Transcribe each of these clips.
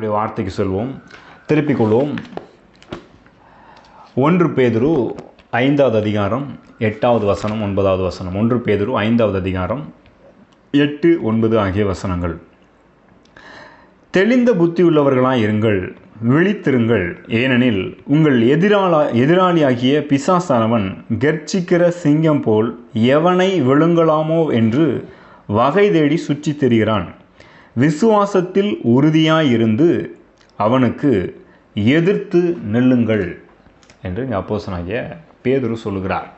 வார்த்தைக்கு செல்வோம். திருப்பிக் கொள்வோம். ஒன்று பேதுரு ஐந்தாவது அதிகாரம் எட்டாவது வசனம் ஒன்பதாவது வசனம். ஒன்று பேதுரு ஐந்தாவது அதிகாரம் எட்டு ஒன்பது ஆகிய வசனங்கள். தெளிந்த புத்தியுள்ளவர்களாய் இருங்கள் விழித்திருங்கள். ஏனெனில் உங்கள் எதிராளா எதிராளியாகிய பிசாசானவன் கர்ச்சிக்கிற சிங்கம் போல் எவனை விழுங்கலாமோ என்று வகை தேடி சுற்றித் தெரிகிறான். விசுவாசத்தில் உறுதியாயிருந்து அவனுக்கு எதிர்த்து நில்லுங்கள் என்று இங்கே அப்போசனாகிய பேதுரு சொல்லுகிறார்.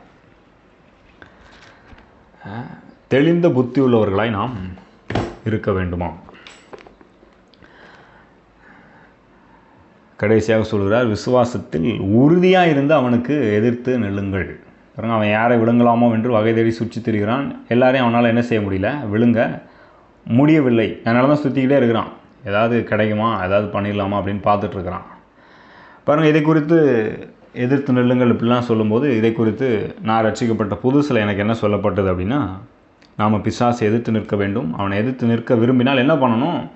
தெளிந்த புத்தி உள்ளவர்களாய் நாம் இருக்க வேண்டுமா? கடைசியாக சொல்கிறார் விசுவாசத்தில் உறுதியாக இருந்து அவனுக்கு எதிர்த்து நெல்லுங்கள். பாருங்க அவன் யாரை விழுங்கலாமோ என்று வகை தேடி சுற்றி திரிகிறான். எல்லாரையும் அவனால் என்ன செய்ய முடியல? விழுங்க. முடியவில்லை. அதனால தான் சுற்றிக்கிட்டே இருக்கிறான். ஏதாவது கிடைக்குமா? ஏதாவது பண்ணிடலாமா? அப்படின்னு பார்த்துட்ருக்குறான். பாருங்கள் இதை குறித்து எதிர்த்து நெல்லுங்கள் இப்படிலாம் சொல்லும்போது இதை குறித்து நான் ரட்சிக்கப்பட்ட புதுசில் எனக்கு என்ன சொல்லப்பட்டது அப்படின்னா நாம் பிசாசை எதிர்த்து நிற்க வேண்டும். அவனை எதிர்த்து நிற்க விரும்பினால் என்ன பண்ணணும்?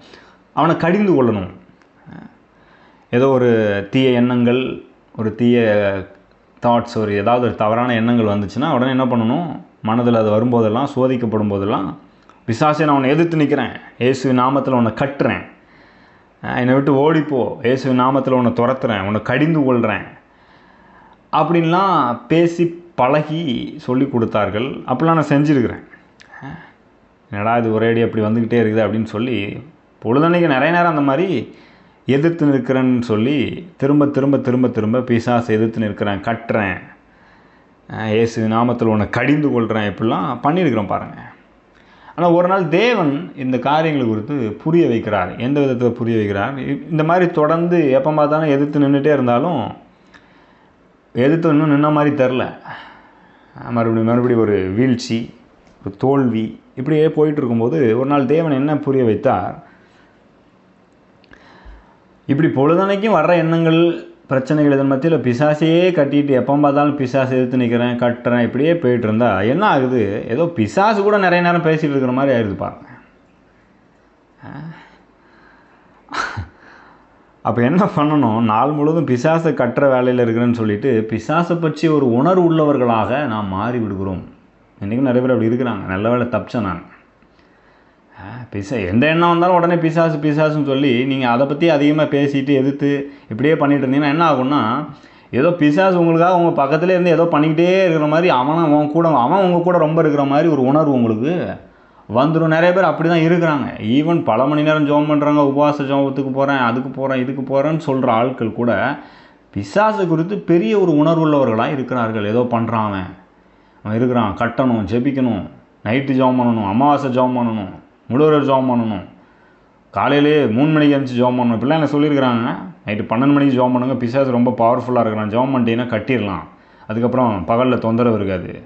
அவனை கடிந்து கொள்ளணும். ஏதோ ஒரு தீய எண்ணங்கள் ஒரு தீய தாட்ஸ் ஒரு ஏதாவது ஒரு தவறான எண்ணங்கள் வந்துச்சுன்னா உடனே என்ன பண்ணணும்? மனதில் அது வரும்போதெல்லாம் சோதிக்கப்படும் போதெல்லாம் பிசாசை நான் உன்னை எதிர்த்து நிற்கிறேன் இயேசு நாமத்தில் உன்னை கட்டுறேன். என்னை விட்டு ஓடிப்போ. இயேசு நாமத்தில் உன்னை துரத்துறேன். உன்னை கடிந்து கொள்கிறேன் அப்படின்லாம் பேசி பழகி சொல்லி கொடுத்தார்கள். அப்படிலாம் நான் செஞ்சுருக்கிறேன். என்னடா இது ஒரேடி அப்படி வந்துக்கிட்டே இருக்குது அப்படின்னு சொல்லி பொழுதன்னைக்கு நிறைய நேரம் அந்த மாதிரி எதிர்த்து நிற்கிறேன்னு சொல்லி திரும்ப திரும்ப திரும்ப திரும்ப பிசாசை எதிர்த்து நிற்கிறேன் கட்டுறேன். இயேசு நாமத்தில் உன்னை கடிந்து கொள்கிறேன் இப்படிலாம் பண்ணியிருக்கிறோம் பாருங்கள் ஆனால் ஒரு நாள் தேவன் இந்த காரியங்களை குறித்து புரிய வைக்கிறார். எந்த விதத்தில் புரிய வைக்கிறார்? இந்த மாதிரி தொடர்ந்து எப்போ பார்த்தாலும் எதிர்த்து நின்றுட்டே இருந்தாலும் எதிர்த்து இன்னும் நின்ன மாதிரி தெரில. மறுபடியும் மறுபடியும் ஒரு வீழ்ச்சி ஒரு தோல்வி இப்படியே போயிட்டு இருக்கும்போது ஒரு நாள் தேவன் என்ன புரிய வைத்தார்? இப்படி பொழுதனைக்கும் வர்ற எண்ணங்கள் பிரச்சனைகள் இதன் மத்தியில்? பிசாசையே கட்டிட்டு எப்போ பார்த்தாலும் பிசாசு எதிர்த்து நிற்கிறேன் கட்டுறேன் இப்படியே போயிட்டு இருந்தா என்ன ஆகுது? ஏதோ பிசாசு கூட நிறைய நேரம் பேசிகிட்டு இருக்கிற மாதிரி ஆயிடுது பாருங்க. அப்போ என்ன பண்ணணும்? நாள் முழுவதும் பிசாசை கட்டுற வேலையில் இருக்கிறேன்னு சொல்லிட்டு பிசாசை பற்றி ஒரு உணர்வு உள்ளவர்களாக நாம் மாறி விடுகிறோம் இன்றைக்கும் நிறைய பேர் அப்படி இருக்கிறாங்க. நல்ல வேலை தப்பிச்சேன் நான். பிசா. எந்த எண்ணம் வந்தாலும் உடனே பிசாசு பிசாசுன்னு சொல்லி நீங்கள் அதை பற்றி அதிகமாக பேசிட்டு எதிர்த்து இப்படியே பண்ணிகிட்டு இருந்தீங்கன்னா என்ன ஆகும்னா ஏதோ பிசாசு உங்களுக்காக உங்கள் பக்கத்துலேயே இருந்து ஏதோ பண்ணிக்கிட்டே இருக்கிற மாதிரி அவனும் அவன் கூட அவன் உங்கள் கூட ரொம்ப இருக்கிற மாதிரி ஒரு உணர்வு உங்களுக்கு வந்துடும் நிறைய பேர் அப்படி தான் இருக்கிறாங்க. ஈவன் பல மணி நேரம் ஜோம் பண்ணுறாங்க உபவாச ஜோபத்துக்கு போகிறேன் அதுக்கு போகிறேன் இதுக்கு போகிறேன்னு சொல்கிற ஆட்கள் கூட பிசாசு குறித்து பெரிய ஒரு உணர்வுள்ளவர்களாக இருக்கிறார்கள். ஏதோ பண்ணுறான் அவன். அவன் இருக்கிறான். கட்டணும் ஜெபிக்கணும். நைட்டு ஜெபம் பண்ணணும் அமாவாசை ஜெபம் பண்ணணும். முழுவதும் ஜெபம் பண்ணணும். காலையிலே மூணு மணிக்கு எழுந்துச்சு ஜெபம் பண்ணணும். இப்படிலாம் என்ன சொல்லியிருக்கிறாங்க? நைட்டு பன்னெண்டு மணிக்கு ஜோம் பண்ணுங்கள் பிசாசு ரொம்ப பவர்ஃபுல்லாக இருக்கிறான். ஜோம் பண்ணிட்டீங்கன்னா கட்டிடலாம். அதுக்கப்புறம் பகலில் தொந்தரவு இருக்காது.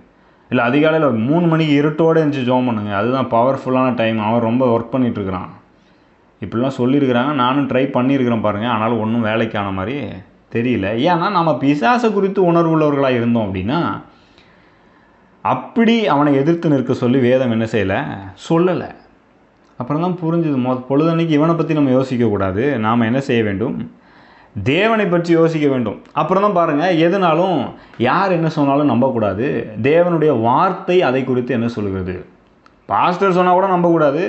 இல்லை அதிகாலையில் மூணு மணிக்கு இருட்டோடு எழுந்துச்சு ஜோம் பண்ணுங்க. அதுதான் பவர்ஃபுல்லான டைம் அவன் ரொம்ப ஒர்க் பண்ணிகிட்ருக்கிறான் இப்படிலாம் சொல்லியிருக்கிறாங்க. நானும் ட்ரை பண்ணியிருக்கிறேன் பாருங்கள் ஆனாலும் ஒன்றும் வேலைக்கான மாதிரி தெரியல. ஏன்னா நம்ம பிசாசை குறித்து உணர்வுள்ளவர்களாக இருந்தோம் அப்படின்னா அப்படி அவனை எதிர்த்து நிற்க சொல்லி வேதம் என்ன செய்யலை? சொல்லலை. அப்புறம் தான் புரிஞ்சுது. மொ பொழுதன்னைக்கு இவனை பற்றி நம்ம யோசிக்கக்கூடாது நாம் என்ன செய்ய வேண்டும்? தேவனை பற்றி யோசிக்க வேண்டும். அப்புறம் தான் பாருங்கள் எதுனாலும் யார் என்ன சொன்னாலும் நம்பக்கூடாது தேவனுடைய வார்த்தை அதை குறித்து என்ன சொல்கிறது? பாஸ்டர் சொன்னால் கூட நம்பக்கூடாது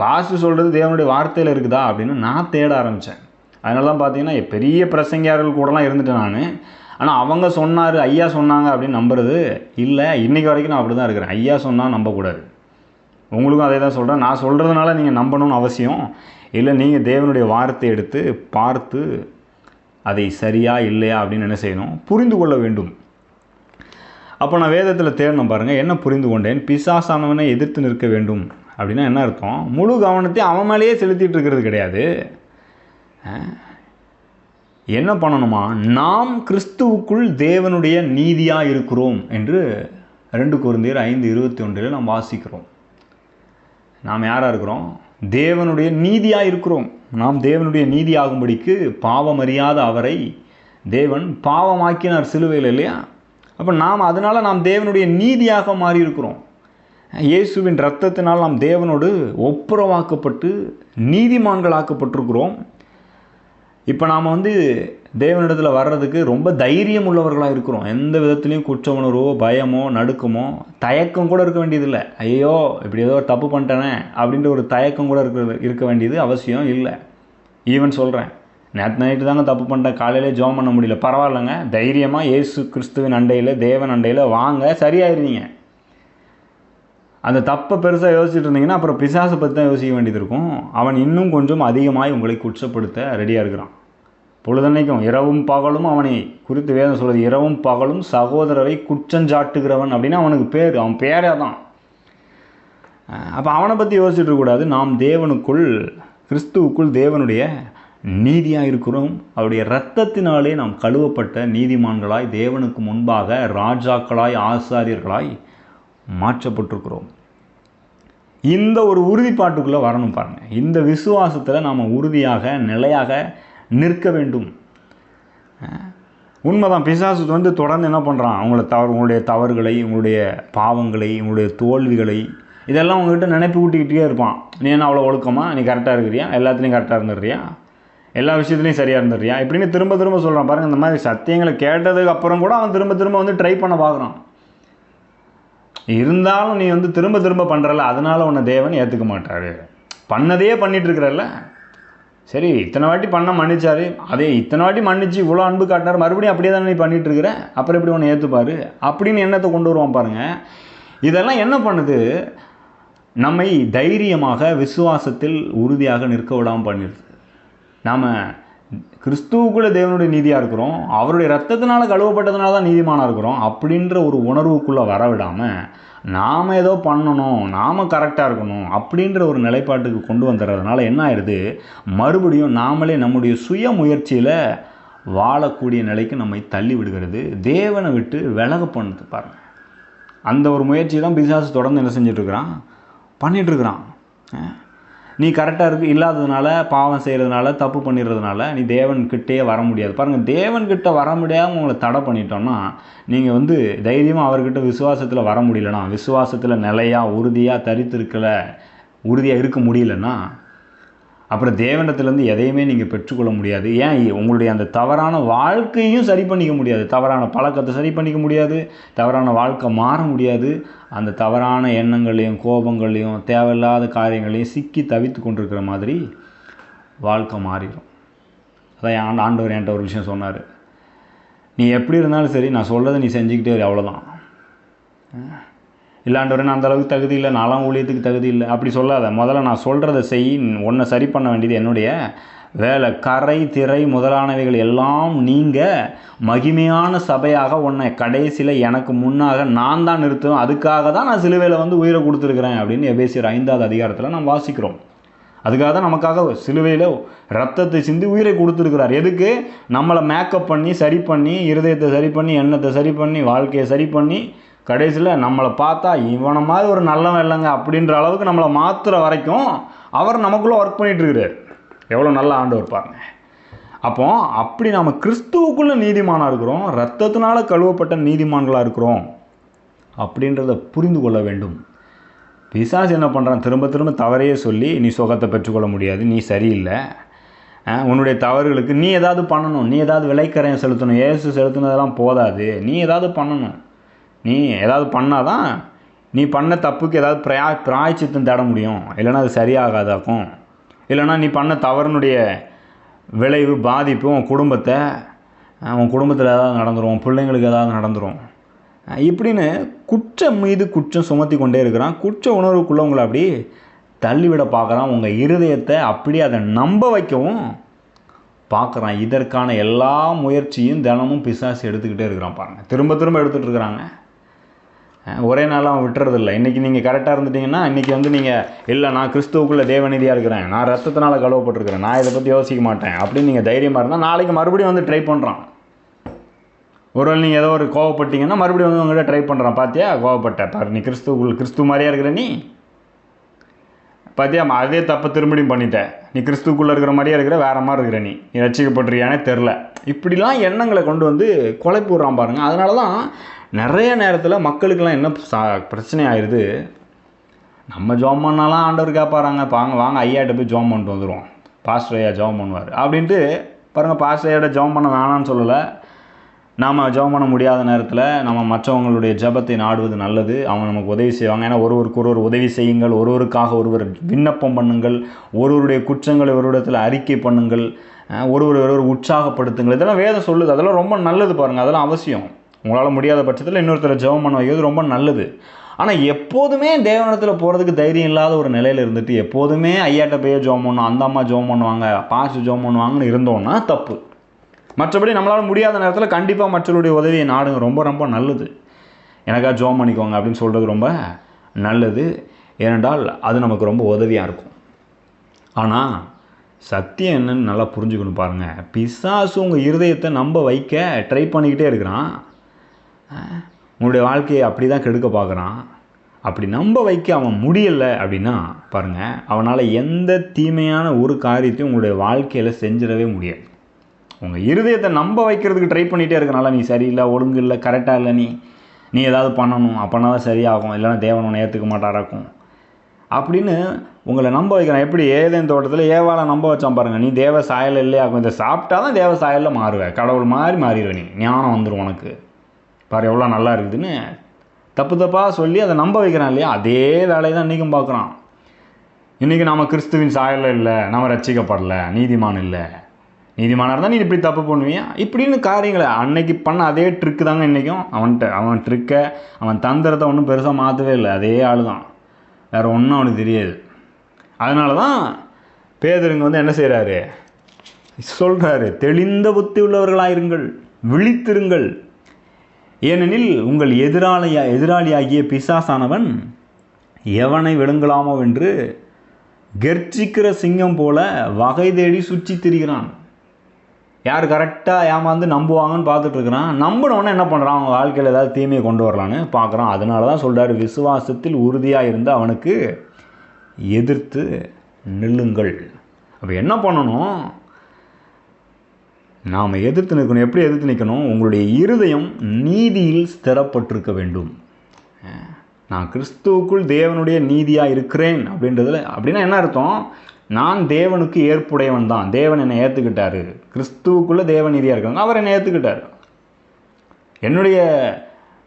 பாஸ்டர் சொல்கிறது தேவனுடைய வார்த்தையில் இருக்குதா அப்படின்னு நான் தேட ஆரம்பித்தேன் அதனால தான் பார்த்தீங்கன்னா பெரிய பிரசங்கியார்கள் கூடலாம் இருந்துட்டேன் நான். ஆனால் அவங்க சொன்னார் ஐயா சொன்னாங்க அப்படின்னு நம்புறது இல்லை. இன்றைக்கி வரைக்கும் நான் அப்படி தான் இருக்கிறேன். ஐயா சொன்னால் நம்பக்கூடாது உங்களுக்கும் அதே தான் சொல்கிறேன் நான் சொல்கிறதுனால நீங்கள் நம்பணும்னு அவசியம். இல்லை நீங்கள் தேவனுடைய வார்த்தை எடுத்து பார்த்து அதை சரியா இல்லையா அப்படின்னு என்ன செய்யணும்? புரிந்து கொள்ள வேண்டும். அப்போ நான் வேதத்தில் தேடணும் பாருங்கள் என்ன புரிந்து கொண்டேன்? பிசாசானவனை எதிர்த்து நிற்க வேண்டும். அப்படின்னா என்ன அர்த்தம்? முழு கவனத்தையும் அவன் மேலேயே செலுத்திட்டு இருக்கிறது கிடையாது. என்ன பண்ணணுமா? நாம் கிறிஸ்துவுக்குள் தேவனுடைய நீதியாக இருக்கிறோம் என்று ரெண்டு குருந்தீர் ஐந்து இருபத்தி ஒன்றில் நாம் வாசிக்கிறோம். நாம் யாராக இருக்கிறோம்? தேவனுடைய நீதியாக இருக்கிறோம். நாம் தேவனுடைய நீதி ஆகும்படிக்கு பாவமறியாத அவரை தேவன் பாவமாக்கினார் சிலுவையில் இல்லையா? அப்போ நாம் அதனால் நாம் தேவனுடைய நீதியாக மாறி இருக்கிறோம் இயேசுவின் இரத்தத்தினால் நாம் தேவனோடு ஒப்புரவாக்கப்பட்டு நீதிமான்களாக்கப்பட்டிருக்கிறோம். இப்போ நாம் வந்து தேவனிடத்தில் வர்றதுக்கு ரொம்ப தைரியம் உள்ளவர்களாக இருக்கிறோம். எந்த விதத்துலேயும் குற்ற உணர்வோ பயமோ நடுக்கமோ தயக்கம் கூட இருக்க வேண்டியதில்லை. ஐயோ இப்படி ஏதோ ஒரு தப்பு பண்ணிட்டேனே அப்படின்ற ஒரு தயக்கம் கூட இருக்கிறது இருக்க வேண்டியது அவசியம் இல்லை. ஈவன் சொல்கிறேன் நேற்று நைட்டு தாங்க தப்பு பண்ணிட்டேன். காலையிலே ஜோம் பண்ண முடியல. பரவாயில்லைங்க. தைரியமாக இயேசு கிறிஸ்துவின் அண்டையில் தேவன் அண்டையில் வாங்க. சரியாயிருவீங்க. அந்த தப்பை பெருசாக யோசிச்சுட்டு இருந்தீங்கன்னா அப்புறம் பிசாசை பற்றி தான் யோசிக்க வேண்டியது இருக்கும். அவன் இன்னும் கொஞ்சம் அதிகமாய் உங்களை குற்றப்படுத்த ரெடியாக இருக்கிறான். பொழுதன்னைக்கும் இரவும் பகலும் அவனை குறித்து வேதம் சொல்கிறது இரவும் பகலும் சகோதரரை குற்றஞ்சாட்டுகிறவன் அப்படின்னு அவனுக்கு பேர். அவன் பேரே தான் அப்போ அவனை பற்றி யோசிச்சுட்ருக்கூடாது இருக்கக்கூடாது நாம் தேவனுக்குள் கிறிஸ்துவுக்குள் தேவனுடைய நீதியாக இருக்கிறோம். அவருடைய இரத்தத்தினாலே நாம் கழுவப்பட்ட நீதிமான்களாய் தேவனுக்கு முன்பாக ராஜாக்களாய் ஆசாரியர்களாய் மாற்றப்பட்டிருக்கிறோம். இந்த ஒரு உறுதிப்பாட்டுக்குள்ளே வரணும் பாருங்கள் இந்த விசுவாசத்தில் நாம் உறுதியாக நிலையாக நிற்க வேண்டும். உண்மைதான். பிசாசு வந்து தொடர்ந்து என்ன பண்ணுறான் அவங்கள தவறு உங்களுடைய தவறுகளை உங்களுடைய பாவங்களை உங்களுடைய தோல்விகளை இதெல்லாம் உங்ககிட்ட நினைப்பு கூட்டிக்கிட்டே இருப்பான். நீ என்ன அவ்வளோ ஒழுக்கமாக நீ கரெக்டாக இருக்கிறியா? எல்லாத்துலேயும் கரெக்டாக இருந்துடுறியா? எல்லா விஷயத்துலையும் சரியாக இருந்துடுறியா? இப்படின்னு திரும்ப திரும்ப சொல்கிறான் பாருங்கள் இந்த மாதிரி சத்தியங்களை கேட்டதுக்கு அப்புறம் கூட அவன் திரும்ப திரும்ப வந்து ட்ரை பண்ண பார்க்குறான். இருந்தாலும் நீ வந்து திரும்ப திரும்ப பண்ணுறல அதனால் உன்னை தேவன் ஏற்றுக்க மாட்டார். பண்ணதையே பண்ணிகிட்ருக்குறல்ல சரி இத்தனை வாட்டி பண்ண மன்னிச்சாரு. அதே இத்தனை வாட்டி மன்னிச்சு இவ்வளோ அன்பு காட்டினார். மறுபடியும் அப்படியே தானே நீ பண்ணிட்டு இருக்கிற? அப்புறம் எப்படி உன்னை ஏற்றுப்பாரு அப்படின்னு எண்ணத்தை கொண்டு வருவான் பாருங்கள் இதெல்லாம் என்ன பண்ணுது? நம்மை தைரியமாக விசுவாசத்தில் உறுதியாக நிற்க விடாமல் பண்ணிடுது. நாம் கிறிஸ்துவுக்குள்ளே தேவனுடைய நீதியாக இருக்கிறோம் அவருடைய ரத்தத்தினால கழுவப்பட்டதுனால தான் நீதிமானாக இருக்கிறோம் அப்படின்ற ஒரு உணர்வுக்குள்ளே வர விடாமல் நாம் ஏதோ பண்ணணும் நாம் கரெக்டாக இருக்கணும் அப்படின்ற ஒரு நிலைப்பாட்டுக்கு கொண்டு வந்துடுறதுனால என்ன ஆயிடுது? மறுபடியும் நாமளே நம்முடைய சுய முயற்சியில் வாழக்கூடிய நிலைக்கு நம்மை தள்ளி விடுகிறது. தேவனை விட்டு விலக பண்ணுது பாருங்கள் அந்த ஒரு முயற்சி தான் பிசாசு தொடர்ந்து என்ன செஞ்சிட்ருக்கிறான் பண்ணிகிட்ருக்குறான் நீ கரெக்டாக இருக்கு இல்லாததுனால பாவம் செய்கிறதுனால தப்பு பண்ணிடுறதுனால நீ தேவன்கிட்டே வர முடியாது. பாருங்கள் தேவன்கிட்ட வர முடியாமல் உங்களை தடை பண்ணிட்டோன்னா நீங்கள் வந்து தைரியமாக அவர்கிட்ட விசுவாசத்தில் வர முடியலனா விசுவாசத்தில் நிலையாக உறுதியாக தரித்திருக்கலை உறுதியாக இருக்க முடியலன்னா அப்புறம் தேவனத்திலேருந்து எதையுமே நீங்கள் பெற்றுக்கொள்ள முடியாது. ஏன்? உங்களுடைய அந்த தவறான வாழ்க்கையும் சரி பண்ணிக்க முடியாது. தவறான பழக்கத்தை சரி பண்ணிக்க முடியாது. தவறான வாழ்க்கை மாற முடியாது. அந்த தவறான எண்ணங்களையும் கோபங்களையும் தேவையில்லாத காரியங்களையும் சிக்கி தவித்து கொண்டிருக்கிற மாதிரி வாழ்க்கை மாறிடும். அதான் ஆண்டு ஆண்டவர் என்கிட்ட ஒரு விஷயம் சொன்னார். நீ எப்படி இருந்தாலும் சரி நான் சொல்கிறத நீ செஞ்சுக்கிட்டே அவ்வளோதான் இல்லாண்டவரே நான் அந்தளவுக்கு தகுதி இல்லை நாலாம் ஊழியத்துக்கு தகுதி இல்லை. அப்படி சொல்லாத. முதல்ல நான் சொல்கிறத செய். ஒன்றை சரி பண்ண வேண்டியது என்னுடைய வேலை. கரை திரை முதலானவைகள் எல்லாம் நீங்கள் மகிமையான சபையாக உன்னை கடைசியில் எனக்கு முன்னாக நான் தான் நிறுத்துவேன். அதுக்காக தான் நான் சிலுவையில் வந்து உயிரை கொடுத்துருக்குறேன் அப்படின்னு எபேசியர் ஐந்தாவது அதிகாரத்தில் நாம் வாசிக்கிறோம். அதுக்காக தான் நமக்காக சிலுவையில் ரத்தத்தை சிந்தி உயிரை கொடுத்துருக்கிறார். எதுக்கு? நம்மளை மேக்கப் பண்ணி சரி பண்ணி இருதயத்தை சரி பண்ணி எண்ணத்தை சரி பண்ணி வாழ்க்கையை சரி பண்ணி கடைசியில் நம்மளை பார்த்தா இவனை மாதிரி ஒரு நல்லவன் இல்லைங்க அப்படின்ற அளவுக்கு நம்மளை மாற்றுற வரைக்கும் அவர் நமக்குள்ளே ஒர்க் பண்ணிகிட்ருக்கிறார் எவ்வளோ நல்ல ஆண்டவர் பாருங்க. அப்போ அப்படி நாம் கிறிஸ்துவுக்குள்ளே நீதிமானாக இருக்கிறோம் ரத்தத்தினால கழுவப்பட்ட நீதிமான்களாக இருக்கிறோம் அப்படின்றத புரிந்து கொள்ள வேண்டும். பிசாசு என்ன பண்ணுறான் திரும்ப திரும்ப தவறையே சொல்லி நீ சுகத்தை பெற்றுக்கொள்ள முடியாது நீ சரியில்லை. உன்னுடைய தவறுகளுக்கு நீ ஏதாவது பண்ணணும். நீ ஏதாவது விலைக்கரையம் செலுத்தணும். ஏசு செலுத்தினதெல்லாம் போதாது. நீ ஏதாவது பண்ணணும். நீ ஏதாவது பண்ணால் தான் நீ பண்ண தப்புக்கு ஏதாவது பிரயா பிராய்ச்சித்தம் தேட முடியும். இல்லைன்னா அது சரியாகாதாக்கும். இல்லைன்னா நீ பண்ண தவறுனுடைய விளைவு பாதிப்பு உன் குடும்பத்தை உன் குடும்பத்தில் ஏதாவது நடந்துடும் உன் பிள்ளைங்களுக்கு ஏதாவது நடந்துடும் இப்படின்னு குற்றம் மீது குற்றம் சுமத்தி கொண்டே இருக்கிறான். குற்ற உணர்வுக்குள்ளே உங்களை அப்படி தள்ளிவிட பார்க்குறான். உங்கள் இருதயத்தை அப்படியே அதை நம்ப வைக்கவும் பார்க்குறான். இதற்கான எல்லா முயற்சியும் தினமும் பிசாசு எடுத்துக்கிட்டே இருக்கிறான் பாருங்கள் திரும்ப திரும்ப எடுத்துகிட்டு இருக்கிறாங்க. ஒரே நாள் அவன் விட்டுறதில்ல. இன்றைக்கி நீங்கள் கரெக்டாக இருந்துட்டிங்கன்னா இன்றைக்கி வந்து நீங்கள் இல்லை நான் கிறிஸ்துவுக்குள்ளே தேவநீதியாக இருக்கிறேன். நான் ரத்தத்தினால் கழுவப்பட்டிருக்கிறேன். நான் இதை பற்றி யோசிக்க மாட்டேன். அப்படின்னு நீங்கள் தைரியமாக இருந்தால் நாளைக்கு மறுபடியும் வந்து ட்ரை பண்ணுறான் ஒருவேளை நீங்கள் ஏதோ ஒரு கோவப்பட்டீங்கன்னா மறுபடியும் வந்து உங்கள்கிட்ட ட்ரை பண்ணுறான் பார்த்தியா கோவப்பட்ட. பாரு நீ கிறிஸ்துவுக்குள் கிறிஸ்துவ மாதிரியா இருக்கிற நீ? பார்த்தியா அதே தப்பை திரும்படியும் பண்ணிட்டேன் நீ கிறிஸ்துக்குள்ளே இருக்கிற மாதிரியே இருக்கிற வேறு மாதிரி இருக்கிற நீ. நீ ரசிக்கப்பட்டிருக்கியானே தெரில இப்படிலாம் எண்ணங்களை கொண்டு வந்து குழப்பி விட்றான் பாருங்கள் அதனால தான் நிறைய நேரத்தில் மக்களுக்கெல்லாம் என்ன சா பிரச்சனை ஆயிடுது நம்ம ஜோம் பண்ணாலாம் ஆண்டவர் கேட்பாராங்க பாங்க வாங்க ஐயாட்ட போய் ஜோம் பண்ணிட்டு வந்துடுவோம் பாஸ்டர் ஐயா ஜோம் பண்ணுவார். அப்படின்ட்டு பாருங்கள் பாஸ்டையோட ஜெபம் பண்ண வேணாம்னு சொல்லலை. நாம் ஜெபம் பண்ண முடியாத நேரத்தில் நம்ம மற்றவங்களுடைய ஜெபத்தை நாடுவது நல்லது. அவங்க நமக்கு உதவி செய்வாங்க. ஏன்னா ஒருவருக்கு ஒருவர் உதவி செய்யுங்கள். ஒருவருக்காக ஒருவர் விண்ணப்பம் பண்ணுங்கள். ஒருவருடைய குற்றங்களை ஒருவரிடத்தில் அறிக்கை பண்ணுங்கள். ஒருவர் ஒருவர் உற்சாகப்படுத்துங்கள். இதெல்லாம் வேதம் சொல்லுது. அதெல்லாம் ரொம்ப நல்லது பாருங்கள் அதெல்லாம் அவசியம். உங்களால் முடியாத பட்சத்தில் இன்னொருத்தரை ஜெபம் பண்ண வைக்கிறது ரொம்ப நல்லது. ஆனால் எப்போதுமே தேவனத்தில் போகிறதுக்கு தைரியம் இல்லாத ஒரு நிலையில் இருந்துட்டு எப்போதுமே ஐயாட்ட போய் ஜோம் பண்ணணும் அந்த அம்மா ஜோம் பண்ணுவாங்க பாசு ஜோம் பண்ணுவாங்கன்னு இருந்தோன்னா தப்பு. மற்றபடி நம்மளால் முடியாத நேரத்தில் கண்டிப்பாக மற்றவருடைய உதவியை நாடுங்க. ரொம்ப ரொம்ப நல்லது. எனக்காக ஜோம் பண்ணிக்கோங்க அப்படின்னு சொல்கிறது ரொம்ப நல்லது. ஏனென்றால் அது நமக்கு ரொம்ப உதவியாக இருக்கும். ஆனால் சத்தியம் என்னன்னு நல்லா புரிஞ்சுக்கணும் பாருங்கள் பிசாசு உங்கள் இருதயத்தை நம்ப வைக்க ட்ரை பண்ணிக்கிட்டே இருக்கிறான். உங்களுடைய வாழ்க்கையை அப்படி தான் கெடுக்க பார்க்குறான். அப்படி நம்ப வைக்க அவன் முடியலை அப்படின்னா பாருங்கள் அவனால் எந்த தீமையான ஒரு காரியத்தையும் உங்களுடைய வாழ்க்கையில் செஞ்சிடவே முடியாது. உங்கள் இருதயத்தை நம்ப வைக்கிறதுக்கு ட்ரை பண்ணிகிட்டே இருக்கனால நீ சரியில்லை ஒழுங்கு இல்லை கரெக்டாக இல்லை நீ நீ ஏதாவது பண்ணணும் அப்போனா தான் சரியாகும் இல்லைன்னா தேவன் உன்னை ஏற்றுக்க மாட்டாராக்கும் அப்படின்னு உங்களை நம்ப வைக்கிறான். எப்படி? ஏதேன் தோட்டத்தில் ஏவாலை நம்ப வச்சான் பாருங்கள் நீ தேவ சாயல் இல்லையாக்கும் இதை சாப்பிட்டா தான் தேவ சாயலில் மாறுவேன் கடவுள் மாதிரி மாறிடுவ நீ. ஞானம் வந்துடும் உனக்கு. பாரு எவ்வளோ நல்லா இருக்குதுன்னு தப்பு தப்பாக சொல்லி அதை நம்ப வைக்கிறான் இல்லையா? அதே வேலையை தான் இன்றைக்கும் பார்க்குறான். இன்றைக்கி நாம் கிறிஸ்துவின் சாயலில் இல்லை நம்ம ரட்சிக்கப்படல நீதிமான் இல்லை. நீதிமானாக இருந்தால் நீ இப்படி தப்பு பண்ணுவியா? இப்படின்னு காரியங்களை அன்னைக்கு பண்ண அதே ட்ரிக்கு தாங்க இன்றைக்கும் அவன்கிட்ட அவன் ட்ரிக்கை அவன் தந்திரத்தை ஒன்றும் பெருசாக மாற்றவே இல்லை. அதே ஆள் தான் வேறு ஒன்றும் அவனுக்கு தெரியாது. அதனால தான் பேதருங்க வந்து என்ன செய்கிறாரு சொல்கிறாரு தெளிந்த புத்தி உள்ளவர்களாயிருங்கள் விழித்திருங்கள். ஏனெனில் உங்கள் எதிராளியா எதிராளியாகிய பிசாசானவன் எவனை விழுங்கலாமோ என்று கெர்ச்சிக்கிற சிங்கம் போல வகை தேடி சுற்றி திரிகிறான். யார் கரெக்டாக ஏமாந்து நம்புவாங்கன்னு பார்த்துட்ருக்கிறான் நம்பினவொன்னே என்ன பண்ணுறான் அவங்க வாழ்க்கையில் ஏதாவது தீமையை கொண்டு வரலான்னு பார்க்குறான். அதனால தான் சொல்கிறாரு விசுவாசத்தில் உறுதியாக இருந்து அவனுக்கு எதிர்த்து நில்லுங்கள். அப்போ என்ன பண்ணணும்? நாம் எதிர்த்து நிற்கணும். எப்படி எதிர்த்து நிற்கணும்? உங்களுடைய இருதயம் நீதியில் ஸ்திரப்பட்டிருக்க வேண்டும். நான் கிறிஸ்துவுக்குள் தேவனுடைய நீதியாக இருக்கிறேன் அப்படின்றதுல அப்படின்னா என்ன அர்த்தம்? நான் தேவனுக்கு ஏற்புடையவன் தான். தேவன் என்னை ஏற்றுக்கிட்டாரு கிறிஸ்துவுக்குள்ளே தேவ நீதியாக இருக்காங்க அவர் என்னை ஏற்றுக்கிட்டார் என்னுடைய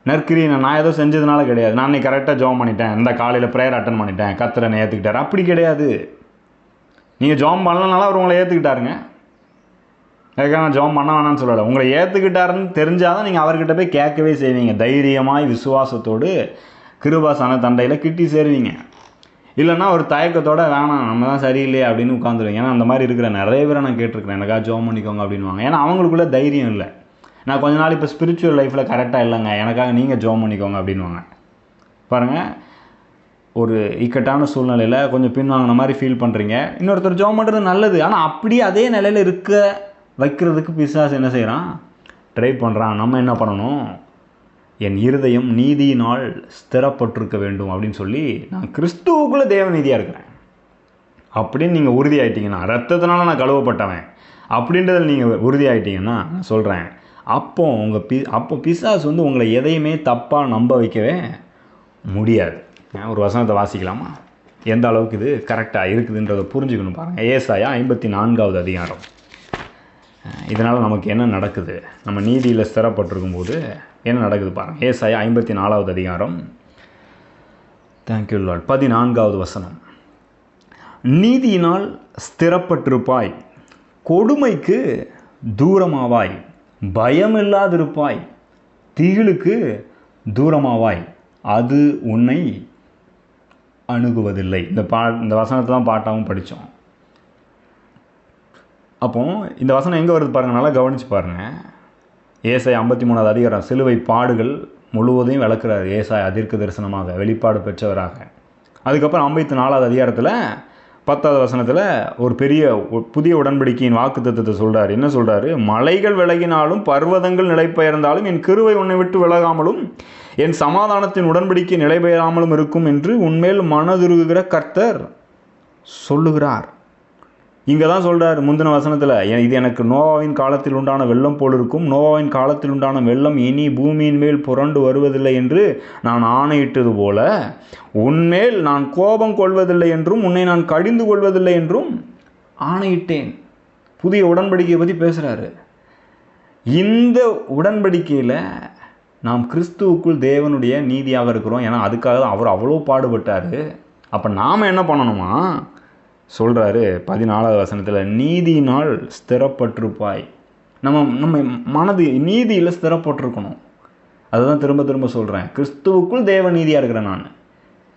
நற்கிரியை நான் நான் ஏதோ செஞ்சதுனால கிடையாது. நான் இன்னைக்கு கரெக்டாக ஜாம் பண்ணிட்டேன். இந்த காலையில் ப்ரேயர் அட்டன் பண்ணிட்டேன். கத்தரை என்னை ஏற்றுக்கிட்டார் அப்படி கிடையாது. நீங்கள் ஜாம் பண்ணலனால அவர் உங்களை ஏற்றுக்கிட்டாருங்க அதுக்காக நான் ஜெபம் பண்ண வேணாம்னு சொல்லலை. உங்களை ஏற்றுக்கிட்டாருன்னு தெரிஞ்சால் தான் நீங்கள் அவர்கிட்ட போய் கேட்கவே செய்வீங்க. தைரியமாய் விசுவாசத்தோடு கிருபாசன தண்டையில் கிட்டி சேருவீங்க. இல்லைன்னா ஒரு தயக்கத்தோட வேணாம் நம்ம தான் சரியில்லையே அப்படின்னு உட்காந்துருவீங்க ஏன்னா அந்த மாதிரி இருக்கிற நிறைய பேரை நான் கேட்டிருக்கிறேன். எனக்காக ஜோம் பண்ணிக்கோங்க அப்படின்வாங்க ஏன்னா அவங்களுக்குள்ள தைரியம் இல்லை. நான் கொஞ்ச நாள் இப்போ ஸ்பிரிச்சுவல் லைஃப்பில் கரெக்டாக இல்லைங்க. எனக்காக நீங்கள் ஜோம் பண்ணிக்கோங்க அப்படின்வாங்க பாருங்கள் ஒரு இக்கட்டான சூழ்நிலையில் கொஞ்சம் பின்வாங்கின மாதிரி ஃபீல் பண்ணுறீங்க இன்னொருத்தர் ஜோம் பண்ணுறது நல்லது. ஆனால் அப்படியே அதே நிலையில் இருக்க வைக்கிறதுக்கு பிசாசு என்ன செய்கிறான் ட்ரை பண்ணுறான் நம்ம என்ன பண்ணணும்? என் இருதயம் நீதியினால் ஸ்திரப்பட்டிருக்க வேண்டும் அப்படின்னு சொல்லி நான் கிறிஸ்துவுக்குள்ளே தேவநீதியாக இருக்கிறேன். அப்படின்னு நீங்கள் உறுதியாயிட்டீங்கன்னா ரத்தத்தினால நான் கழுவப்பட்டவன். அப்படின்றதில் நீங்கள் உறுதியாயிட்டீங்கன்னா நான் சொல்கிறேன் அப்போ உங்கள் பி அப்போ பிசாஸ் வந்து உங்களை எதையுமே தப்பாக நம்ப வைக்கவே முடியாது. ஒரு வசனத்தை வாசிக்கலாமா? எந்த அளவுக்கு இது கரெக்டாக இருக்குதுன்றதை புரிஞ்சுக்கணும் பாருங்கள் ஏசாயா ஐம்பத்தி நான்காவது அதிகாரம். இதனால் நமக்கு என்ன நடக்குது? நம்ம நீதியில் ஸ்திரப்பட்டிருக்கும் போது என்ன நடக்குது பாருங்கள் ஏசாய ஐம்பத்தி நாலாவது அதிகாரம் தேங்க்யூ லால் பதினான்காவது வசனம். நீதியினால் ஸ்திரப்பட்டிருப்பாய். கொடுமைக்கு தூரமாவாய். பயமில்லாதிருப்பாய். திகிலுக்கு தூரமாவாய். அது உன்னை அணுகுவதில்லை. இந்த பா இந்த வசனத்தை தான் பாட்டாகவும் படித்தோம். அப்போ இந்த வசனம் எங்கே வருது பாருங்க நல்லா கவனிச்சு பாருங்கள் ஏசாய் ஐம்பத்தி மூணாவது அதிகாரம் சிலுவை பாடுகள் முழுவதையும் விளக்குறாரு ஏசாய் அதிர்க்க தரிசனமாக வெளிப்பாடு பெற்றவராக. அதுக்கப்புறம் ஐம்பத்தி நாலாவது அதிகாரத்தில் பத்தாவது வசனத்தில் ஒரு பெரிய ஒ- புதிய உடன்படிக்கையின் வாக்கு தத்துவத்தை சொல்கிறார் என்ன சொல்கிறாரு மலைகள் விலகினாலும் பர்வதங்கள் நிலைபெயர்ந்தாலும் என் கிருவை உன்னை விட்டு விலகாமலும் என் சமாதானத்தின் உடன்படிக்கை நிலைபெயராமலும் இருக்கும் என்று உன்மேல் மனதுருகுகிற கர்த்தர் சொல்லுகிறார். இங்கே தான் சொல்கிறார் முந்தின வசனத்தில் இது எனக்கு நோவாவின் காலத்தில் உண்டான வெள்ளம் போல் இருக்கும். நோவாவின் காலத்தில் உண்டான வெள்ளம் இனி பூமியின் மேல் புரண்டு வருவதில்லை என்று நான் ஆணையிட்டது போல உன்மேல் நான் கோபம் கொள்வதில்லை என்றும் உன்னை நான் கடிந்து கொள்வதில்லை என்றும் ஆணையிட்டேன். புதிய உடன்படிக்கையை பற்றி பேசுகிறாரு இந்த உடன்படிக்கையில் நாம் கிறிஸ்துவுக்குள் தேவனுடைய நீதியாக இருக்கிறோம். ஏன்னா அதுக்காக தான் அவர் அவ்வளோ பாடுபட்டார். அப்போ நாம் என்ன பண்ணணுமா? சொல்கிறாரு பதினாலாவது வசனத்தில் நீதியினால் ஸ்திரப்பட்டிருப்பாய். நம்ம நம்ம மனது நீதியில் ஸ்திரப்பட்டிருக்கணும். அதுதான் திரும்ப திரும்ப சொல்கிறேன் கிறிஸ்துவுக்குள் தேவ நீதியாக இருக்கிறேன் நான்.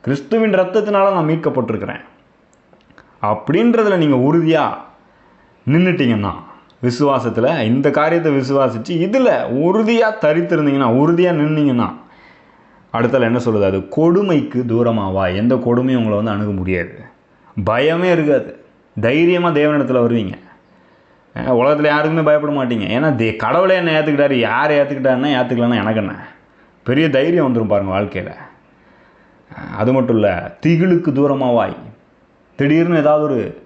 கிறிஸ்துவின் ரத்தத்தினால நான் மீட்கப்பட்டிருக்கிறேன். அப்படின்றதுல நீங்கள் உறுதியாக நின்றுட்டீங்கன்னா விசுவாசத்தில் இந்த காரியத்தை விசுவாசித்து இதில் உறுதியாக தரித்திருந்தீங்கன்னா உறுதியாக நின்னீங்கன்னா அடுத்தல என்ன சொல்லுது? அது கொடுமைக்கு தூரமாவா எந்த கொடுமையும் உங்களை வந்து அணுக முடியாது. பயமே இருக்காது. தைரியமாக தேவனிடத்தில் வருவீங்க. உலகத்தில் யாருக்குமே பயப்பட மாட்டீங்க. ஏன்னா தே கடவுளே என்ன ஏற்றுக்கிட்டாரு யார் ஏற்றுக்கிட்டாருன்னா ஏற்றுக்கலன்னா எனக்கு என்ன? பெரிய தைரியம் வந்துடும் பாருங்கள் வாழ்க்கையில். அது மட்டும் இல்லை திகிலுக்கு தூரமாவாய் திடீர்னு ஏதாவது ஒரு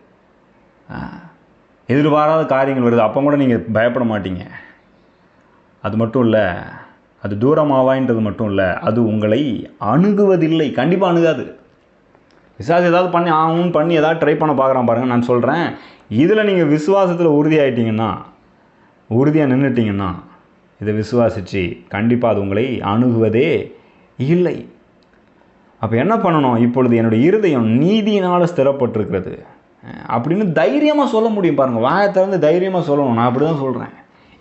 எதிர்பாராத காரியங்கள் வருது. அப்போ கூட நீங்கள் பயப்பட மாட்டீங்க. அது மட்டும் இல்லை அது தூரமாவாயின்றது மட்டும் இல்லை அது உங்களை அணுகுவதில்லை. கண்டிப்பாக அணுகாது. விசுவாசம் ஏதாவது பண்ணி ஆகும் பண்ணி ஏதாவது ட்ரை பண்ண பார்க்குறான் பாருங்கள் நான் சொல்கிறேன் இதில் நீங்கள் விசுவாசத்தில் உறுதியாயிட்டீங்கன்னா உறுதியாக நின்றுட்டீங்கன்னா இதை விசுவாசித்து கண்டிப்பாக அது உங்களை அணுகுவதே இல்லை. அப்போ என்ன பண்ணணும்? இப்பொழுது என்னுடைய இருதயம் நீதியினால் ஸ்திரப்பட்டிருக்கிறது. அப்படின்னு தைரியமாக சொல்ல முடியும் பாருங்கள் வாயை திறந்து தைரியமாக சொல்லணும். நான் அப்படி தான் சொல்கிறேன்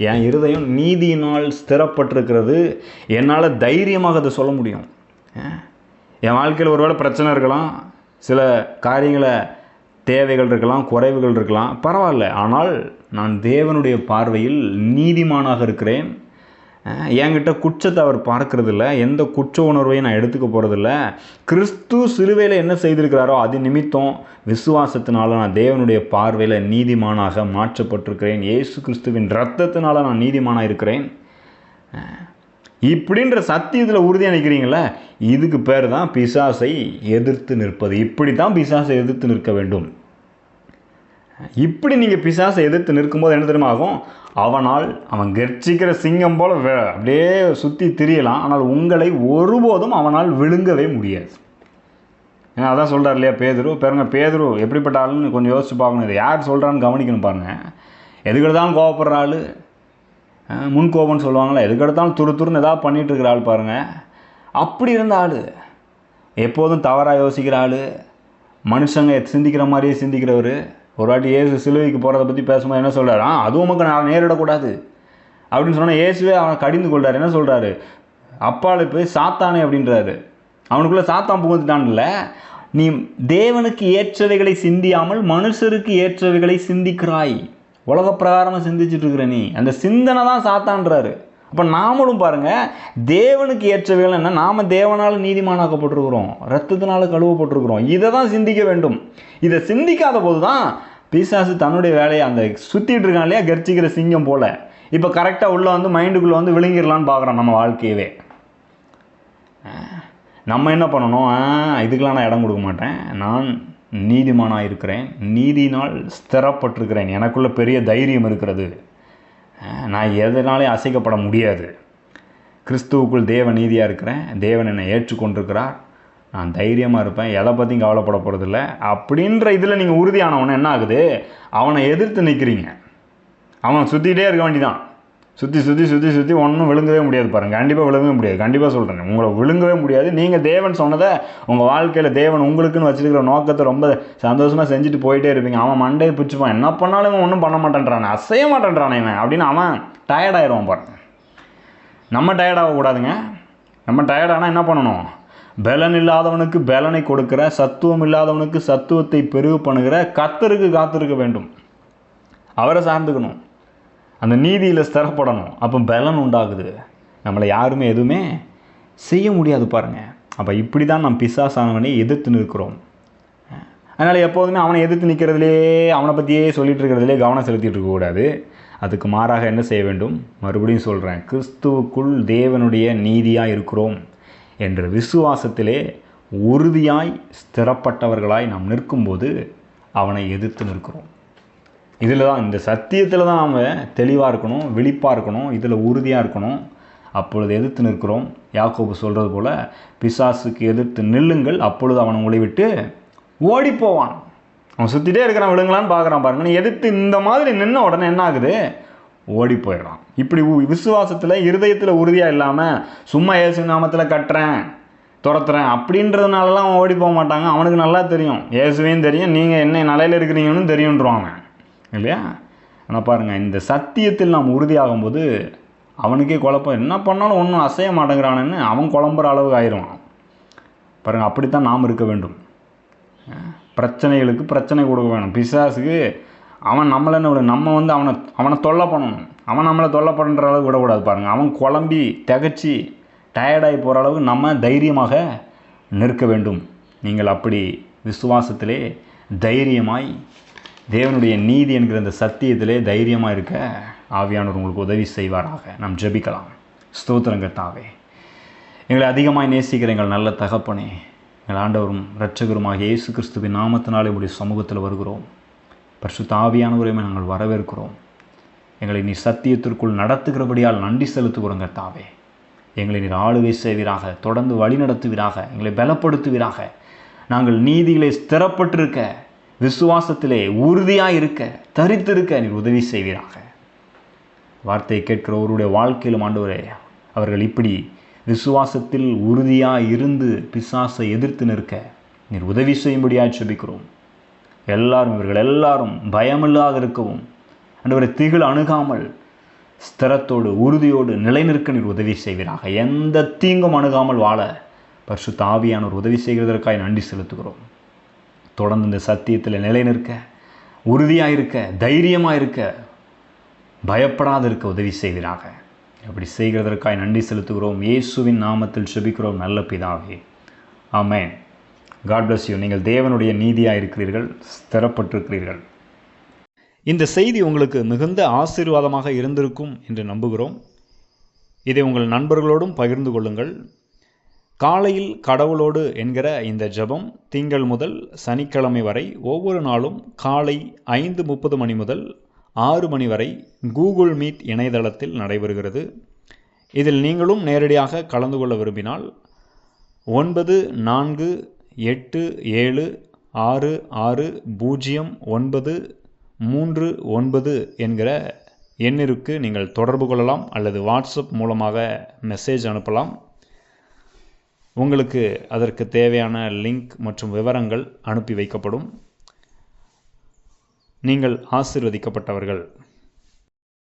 என் இருதயம் நீதியினால் ஸ்திரப்பட்டிருக்கிறது. என்னால் தைரியமாக அதை சொல்ல முடியும். என் வாழ்க்கையில் ஒருவேளை பிரச்சனை இருக்கலாம். சில காரியங்களை தேவைகள் இருக்கலாம் குறைவுகள் இருக்கலாம் பரவாயில்ல. ஆனால் நான் தேவனுடைய பார்வையில் நீதிமானாக இருக்கிறேன். என்கிட்ட குற்றத்தை அவர் பார்க்கறதில்ல. எந்த குற்ற உணர்வையும் நான் எடுத்துக்க போகிறதில்ல கிறிஸ்து சிலுவையில் என்ன செய்திருக்கிறாரோ அது நிமித்தம் விசுவாசத்தினால நான் தேவனுடைய பார்வையில் நீதிமானாக மாற்றப்பட்டிருக்கிறேன். இயேசு கிறிஸ்துவின் ரத்தத்தினால நான் நீதிமானாக இருக்கிறேன். இப்படின்ற சத்தியத்தில் உறுதியாக நிற்கிறீங்களே இதுக்கு பேர் தான் பிசாசை எதிர்த்து நிற்பது. இப்படி தான் பிசாசை எதிர்த்து நிற்க வேண்டும். இப்படி நீங்கள் பிசாசை எதிர்த்து நிற்கும்போது என்ன தெரியுமா ஆகும்? அவனால் அவன் கர்ச்சிக்கிற சிங்கம் போல் அப்படியே சுற்றி திரியலாம். ஆனால் உங்களை ஒருபோதும் அவனால் விழுங்கவே முடியாது. ஏன்னா அதான் சொல்கிறார் இல்லையா பேதுரு? பாருங்க பேதுரு எப்படிப்பட்ட ஆளுன்னு கொஞ்சம் யோசிச்சு பார்க்கணும். இதை யார் சொல்கிறான்னு கவனிக்கணும் பாருங்கள் பாருங்க. தான் கோவப்படுற ஆள். முன்கோபம்னு சொல்லுவாங்களே எதுக்கெடுத்தாலும் துரு துருன்னு ஏதாவது பண்ணிகிட்டு இருக்கிற ஆள் பாருங்கள் அப்படி இருந்த ஆள் எப்போதும் தவறாக யோசிக்கிற ஆள் மனுஷங்க சிந்திக்கிற மாதிரியே சிந்திக்கிறவர் ஒரு வாட்டி ஏசு சிலுவைக்கு போகிறத பற்றி பேசும்போது என்ன சொல்கிறார் ஆ அதுவும் உமக்கு நான் நேரிடக்கூடாது. அப்படின்னு சொன்னால் இயேசுவே அவனை கடிந்து கொள்கிறார் என்ன சொல்கிறாரு அப்பால போய் சாத்தானே அப்படின்றாரு. அவனுக்குள்ளே சாத்தான் புகுந்துட்டான்ல. நீ தேவனுக்கு ஏற்றவைகளை சிந்தியாமல் மனுஷருக்கு ஏற்றவைகளை சிந்திக்கிறாய். உலக பிரகாரமாக சிந்திச்சுட்டு இருக்கிற நீ. அந்த சிந்தனை தான் சாத்தான்றாரு. அப்போ நாமளும் பாருங்க தேவனுக்கு ஏற்றவைகள் என்ன? நாம தேவனால் நீதிமானாக்கப்பட்டிருக்கிறோம். ரத்தத்தினால் கழுவப்பட்டிருக்கிறோம். இதை தான் சிந்திக்க வேண்டும். இதை சிந்திக்காத போது தான் பிசாசு தன்னுடைய வேலையை அந்த சுற்றிட்டு இருக்கான் இல்லையா? கர்ச்சிக்கிற சிங்கம் போல். இப்போ கரெக்டாக உள்ளே வந்து மைண்டுக்குள்ளே வந்து விழுங்கிடலான்னு பார்க்குறோம் நம்ம வாழ்க்கையவே. நம்ம என்ன பண்ணணும்? ஆ, இதுக்கெல்லாம் நான் இடம் கொடுக்க மாட்டேன். நான் நீதிமானாக இருக்கிறேன் நீதினால் ஸ்திரப்பட்டிருக்கிறேன். எனக்குள்ளே பெரிய தைரியம் இருக்கிறது. நான் எதனாலே அசைக்கப்பட முடியாது. கிறிஸ்துவுக்குள் தேவ நீதியாக இருக்கிறேன். தேவன் என்னை ஏற்றுக்கொண்டிருக்கிறார். நான் தைரியமாக இருப்பேன். எதை பற்றியும் கவலைப்பட போகிறதில்ல அப்படின்ற இதில் நீங்கள் உறுதியானவன என்ன ஆகுது? அவனை எதிர்த்து நிற்கிறீங்க அவன் சுற்றிக்கிட்டே இருக்க வேண்டிதான். சுற்றி சுற்றி சுற்றி சுற்றி ஒன்றும் விழுங்கவே முடியாது பாருங்கள் கண்டிப்பாக விழுங்கவே முடியாது. கண்டிப்பாக சொல்கிறேன் உங்களை விழுங்கவே முடியாது. நீங்கள் தேவன் சொன்னதை உங்கள் வாழ்க்கையில் தேவன் உங்களுக்குன்னு வச்சுருக்கிற நோக்கத்தை ரொம்ப சந்தோஷமாக செஞ்சுட்டு போயிட்டே இருப்பீங்க. அவன் மண்டையை பிடிச்சிப்பான் என்ன பண்ணாலும் இவன் ஒன்றும் பண்ண மாட்டேன்றானே. அசைய மாட்டேன்றானே இவன் அப்படின்னு அவன் டயர்டாயிடுவான் பாருங்கள் நம்ம டயர்டாகக்கூடாதுங்க நம்ம டயர்டானால் என்ன பண்ணணும்? பலன் இல்லாதவனுக்கு பலனை கொடுக்குற சத்துவம் இல்லாதவனுக்கு சத்துவத்தை பெருகு பண்ணுகிற கத்தருக்கு காத்திருக்க வேண்டும். அவரை சார்ந்துக்கணும். அந்த நீதியில் ஸ்திரப்படணும். அப்போ பலன் உண்டாகுது. நம்மளை யாருமே எதுவுமே செய்ய முடியாது பாருங்கள் அப்போ இப்படி தான் நம் பிசாசானவனை எதிர்த்து நிற்கிறோம். அதனால் எப்போதுமே அவனை எதிர்த்து நிற்கிறதுலே அவனை பற்றியே சொல்லிகிட்டு இருக்கிறதுலே கவனம் செலுத்திட்டு இருக்கக்கூடாது அதுக்கு மாறாக என்ன செய்ய வேண்டும்? மறுபடியும் சொல்கிறேன் கிறிஸ்துவுக்குள் தேவனுடைய நீதியாக இருக்கிறோம் என்ற விசுவாசத்திலே உறுதியாய் ஸ்திரப்பட்டவர்களாய் நாம் நிற்கும்போது அவனை எதிர்த்து நிற்கிறோம். இதில் தான் இந்த சத்தியத்தில் தான் நாம் தெளிவாக இருக்கணும் விழிப்பாக இருக்கணும் இதில் உறுதியாக இருக்கணும். அப்பொழுது எதிர்த்து நிற்கிறோம். யாக்கோபு சொல்கிறது போல் பிசாசுக்கு எதிர்த்து நில்லுங்கள் அப்பொழுது அவன் உங்களை விட்டு போவான். அவன் சுற்றிட்டே இருக்கிறான் விழுங்களான்னு பார்க்குறான் பாருங்க. நீ எதிர்த்து இந்த மாதிரி நின்ன உடனே என்ன ஆகுது? ஓடி போயிடுறான். இப்படி விசுவாசத்தில் இருதயத்தில் உறுதியாக இல்லாமல் சும்மா ஏசு நாமத்தில் கட்டுறேன் துரத்துறேன் அப்படின்றதுனாலலாம் அவன் ஓடி போக மாட்டாங்க. அவனுக்கு நல்லா தெரியும். இயேசுவையும் தெரியும். நீங்கள் என்ன நிலையில் இருக்கிறீங்கன்னு தெரியுன்றான் அவன் இல்லையா? ஆனால் பாருங்கள் இந்த சத்தியத்தில் நாம் உறுதியாகும்போது அவனுக்கே குழப்பம். என்ன பண்ணாலும் ஒன்றும் அசைய மாட்டேங்கிறானுன்னு அவன் குழம்புற அளவுக்கு ஆயிடுவான் பாருங்கள் அப்படித்தான் நாம் இருக்க வேண்டும். பிரச்சனைகளுக்கு பிரச்சனை கொடுக்க வேணும். பிசாசுக்கு அவன் நம்மளை என்ன விட நம்ம வந்து அவனை அவனை தொல்லை பண்ணணும். அவன் நம்மளை தொல்லை பண்ணுற அளவுக்கு விடக்கூடாது பாருங்கள் அவன் குழம்பி திகச்சு டயர்டாகி போகிற அளவுக்கு நம்ம தைரியமாக நிற்க வேண்டும். நீங்கள் அப்படி விசுவாசத்திலே தைரியமாய் தேவனுடைய நீதி என்கிற அந்த சத்தியத்திலே தைரியமாக இருக்க ஆவியானவர் உங்களுக்கு உதவி செய்வாராக. நாம் ஜெபிக்கலாம். ஸ்தோத்திரங்கத்தாவே எங்களை அதிகமாக நேசிக்கிற எங்கள் நல்ல தகப்பனே எங்கள் ஆண்டவரும் இரட்சகருமாக இயேசு கிறிஸ்துவின் நாமத்தினாலே உடைய சமூகத்தில் வருகிறோம். பரிசு தாவியானவரையுமே நாங்கள் வரவேற்கிறோம். எங்களை நீ சத்தியத்திற்குள் நடத்துகிறபடியால் நன்றி செலுத்துகிறோங்க தாவே எங்களை நீர் ஆளுகை செய்வீராக தொடர்ந்து வழி நடத்துவீராக எங்களை பலப்படுத்துவீராக. நாங்கள் நீதிகளை ஸ்திரப்பட்டிருக்க விசுவாசத்திலே உறுதியாக இருக்க தரித்திருக்க நீர் உதவி செய்வீராக. வார்த்தையை கேட்கிற ஒருவருடைய வாழ்க்கையிலும் ஆண்டவரே அவர்கள் இப்படி விசுவாசத்தில் உறுதியாக இருந்து பிசாசை எதிர்த்து நிற்க நீர் உதவி செய்யும்படியாக செபிக்கிறோம் எல்லாரும் இவர்கள் எல்லாரும் பயமில்லாத இருக்கவும் அன்றுவரை திகில் அணுகாமல் ஸ்திரத்தோடு உறுதியோடு நிலைநிற்க நீர் உதவி செய்வீராக. எந்த தீங்கும் அணுகாமல் வாழ பரிசுத்த தாவியானவர் உதவி செய்கிறதற்காக நன்றி செலுத்துகிறோம். தொடர்ந்து இந்த சத்தியத்தில் நிலைநிற்க உறுதியாக இருக்க தைரியமாக இருக்க பயப்படாது இருக்க உதவி செய்வீராக. அப்படி செய்கிறதற்காக நன்றி செலுத்துகிறோம். இயேசுவின் நாமத்தில் செபிக்கிறோம். நல்ல பிதாவே. ஆமேன். காட் பிளஸ் யூ நீங்கள் தேவனுடைய நீதியாக இருக்கிறீர்கள் ஸ்திரப்பட்டிருக்கிறீர்கள். இந்த செய்தி உங்களுக்கு மிகுந்த ஆசீர்வாதமாக இருந்திருக்கும் என்று நம்புகிறோம். இதை உங்கள் நண்பர்களோடும் பகிர்ந்து கொள்ளுங்கள். காலையில் கடவுளோடு என்கிற இந்த ஜெபம் திங்கள் முதல் சனிக்கிழமை வரை ஒவ்வொரு நாளும் காலை ஐந்து முப்பது மணி முதல் ஆறு மணி வரை கூகுள் மீட் இணையதளத்தில் நடைபெறுகிறது. இதில் நீங்களும் நேரடியாக கலந்து கொள்ள விரும்பினால் ஒன்பது நான்கு எட்டு ஏழு ஆறு ஆறு பூஜ்ஜியம் ஒன்பது மூன்று ஒன்பது என்கிற எண்ணிற்கு நீங்கள் தொடர்பு கொள்ளலாம் அல்லது வாட்ஸ்அப் மூலமாக மெசேஜ் அனுப்பலாம். உங்களுக்கு அதற்கு தேவையான லிங்க் மற்றும் விவரங்கள் அனுப்பி வைக்கப்படும். நீங்கள் ஆசிர்வதிக்கப்பட்டவர்கள்.